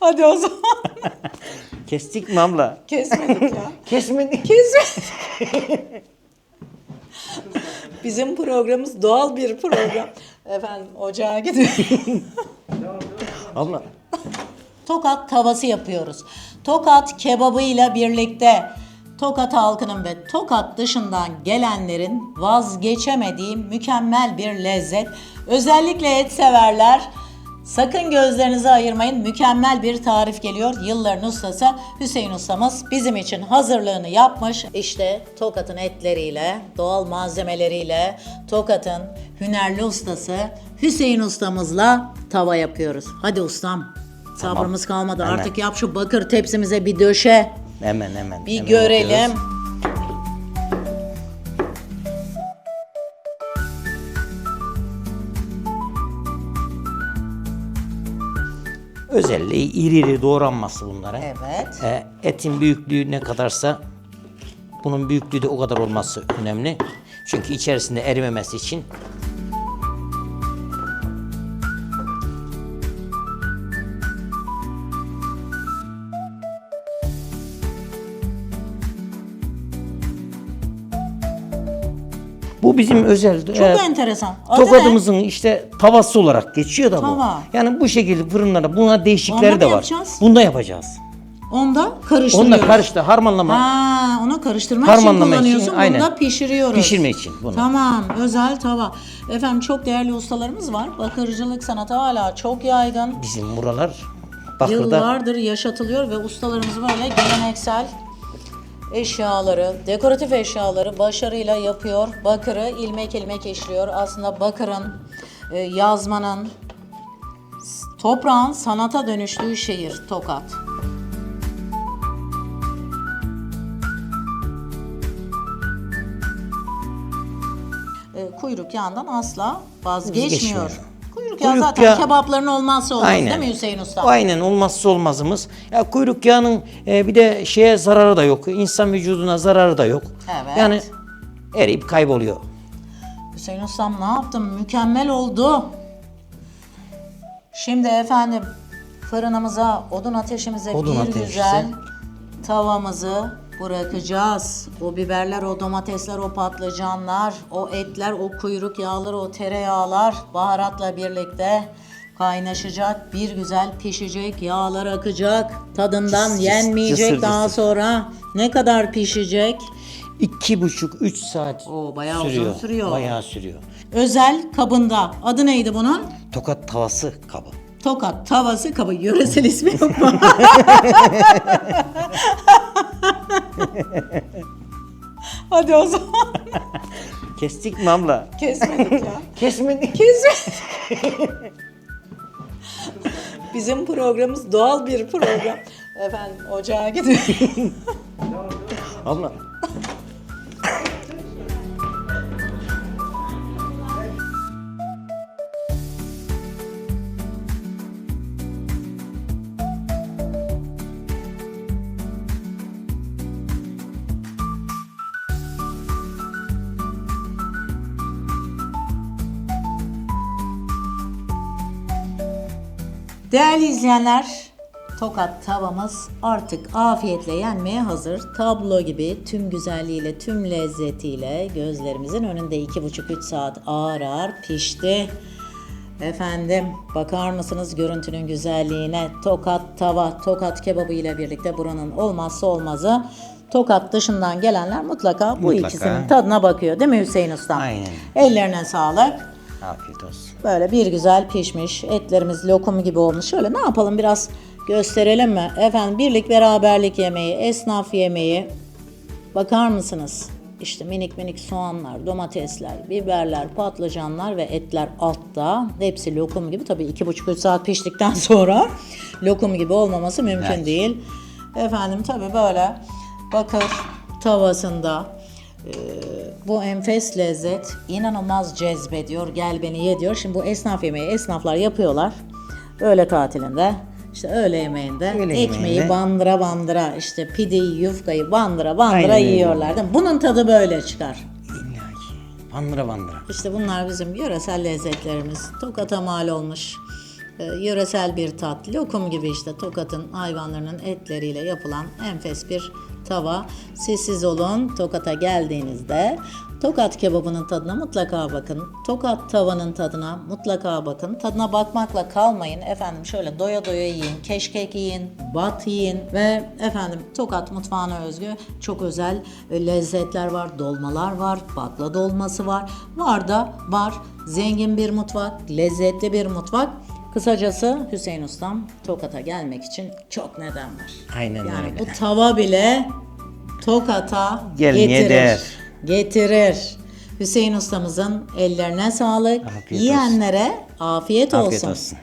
Hadi o zaman. Kestik mi abla? Kesmedik ya. Kesmedik. Kesmedik. Bizim programımız doğal bir program. Efendim ocağa gidiyor. Abla. Tokat tavası yapıyoruz. Tokat kebabıyla birlikte Tokat halkının ve Tokat dışından gelenlerin vazgeçemediği mükemmel bir lezzet. Özellikle et severler. Sakın gözlerinizi ayırmayın. Mükemmel bir tarif geliyor. Yılların ustası Hüseyin ustamız bizim için hazırlığını yapmış. İşte Tokat'ın etleriyle, doğal malzemeleriyle Tokat'ın hünerli ustası Hüseyin ustamızla tava yapıyoruz. Hadi ustam. Sabrımız kalmadı. Hemen. Artık yap şu bakır tepsimize bir döşe. Hemen hemen. Bir hemen görelim. yapıyoruz. Özelliği iri iri doğranması bunlara. Evet. E, etin büyüklüğü ne kadarsa bunun büyüklüğü de o kadar olması önemli. Çünkü içerisinde erimemesi için Bu bizim özel Çok e, enteresan. Adı ne? Tokadımızın işte tavası olarak geçiyor da bu. Tava. Yani bu şekilde fırınlarda buna değişikleri Onda de var. yapacağız? Bunda yapacağız. Onda karıştırıyoruz. Onunla karıştı harmanlama. Ha, onu karıştırmak Harmanlama için için, kullanıyorsun. aynen. Bunu da pişiriyoruz. Pişirme için bunu. Tamam, özel tava. Efendim çok değerli ustalarımız var. Bakırcılık sanatı hala çok yaygın. Bizim buralar Bakır'da Yıllardır yaşatılıyor ve ustalarımız böyle geleneksel eşyaları, dekoratif eşyaları başarıyla yapıyor. Bakırı ilmek ilmek işliyor. Aslında bakırın, e, yazmanın, toprağın sanata dönüştüğü şehir Tokat. E, kuyruk yağından asla vazgeçmiyor. Vazgeçmiyor. Kuyruk yağı Kuyruk zaten yağı- kebapların olmazsa olmaz Aynen. değil mi Hüseyin Usta? Aynen olmazsa olmazımız. Ya kuyruk yağının e, bir de şeye zararı da yok. İnsan vücuduna zararı da yok. Evet. Yani eriyip kayboluyor. Hüseyin Ustam ne yaptım? Mükemmel oldu. Şimdi efendim fırınımıza, odun ateşimize Odun bir ateşi. güzel tavamızı bırakacağız. O biberler, o domatesler, o patlıcanlar, o etler, o kuyruk yağları, o tereyağlar baharatla birlikte kaynaşacak. Bir güzel pişecek, yağlar akacak. Tadından Cıs cıs, yenmeyecek cısır daha cısır. sonra. Ne kadar pişecek? İki buçuk, üç saat Oo, bayağı uzun sürüyor. sürüyor. Bayağı sürüyor. Özel kabında. Adı neydi bunun? Tokat tavası kabı. Tokat tavası kabı. Yöresel ismi yok mu? Hadi o zaman. Kestik mi abla? Kesmedik ya. Kesmedik. Kesmedik. Bizim programımız doğal bir program. Efendim ocağa gidiyor. Abla. Değerli izleyenler, Tokat tavamız artık afiyetle yenmeye hazır. Tablo gibi tüm güzelliğiyle, tüm lezzetiyle gözlerimizin önünde 2,5-3 saat ağır ağır pişti. Efendim bakar mısınız görüntünün güzelliğine? Tokat tava, Tokat kebabı ile birlikte buranın olmazsa olmazı. Tokat dışından gelenler mutlaka bu Mutlaka. ikisinin tadına bakıyor değil mi Hüseyin Usta? Aynen. Ellerine sağlık. Afiyet olsun. Böyle bir güzel pişmiş. Etlerimiz lokum gibi olmuş. Şöyle ne yapalım biraz gösterelim mi? Efendim birlik beraberlik yemeği, esnaf yemeği. Bakar mısınız? İşte minik minik soğanlar, domatesler, biberler, patlıcanlar ve etler altta. Hepsi lokum gibi. Tabii iki buçuk üç saat piştikten sonra lokum gibi olmaması mümkün Evet. değil. Efendim tabii böyle bakır tavasında bu enfes lezzet inanılmaz cezbediyor. Gel beni ye diyor. Şimdi bu esnaf yemeği esnaflar yapıyorlar. Öğle tatilinde işte öğle yemeğinde Öğle ekmeği yemeğinde. bandıra bandıra işte pideyi yufkayı bandıra bandıra Aynen yiyorlar. değil mi? Bunun tadı böyle çıkar. İlla ki. Bandıra bandıra. İşte bunlar bizim yöresel lezzetlerimiz. Tokat'a mal olmuş. E, yöresel bir tat. Lokum gibi işte Tokat'ın hayvanlarının etleriyle yapılan enfes bir tava. Siz siz olun Tokat'a geldiğinizde Tokat kebabının tadına mutlaka bakın. Tokat tavanın tadına mutlaka bakın. Tadına bakmakla kalmayın. Efendim şöyle doya doya yiyin, keşkek yiyin, bat yiyin ve efendim Tokat mutfağına özgü çok özel e, lezzetler var. Dolmalar var, bakla dolması var. Var da var. Zengin bir mutfak, lezzetli bir mutfak. Kısacası Hüseyin Ustam Tokat'a gelmek için çok neden var. Aynen yani öyle. bu tava bile Tokat'a Gelmeye getirir. Getirir. Hüseyin ustamızın ellerine sağlık. Afiyet olsun. Yiyenlere afiyet olsun. Afiyet olsun.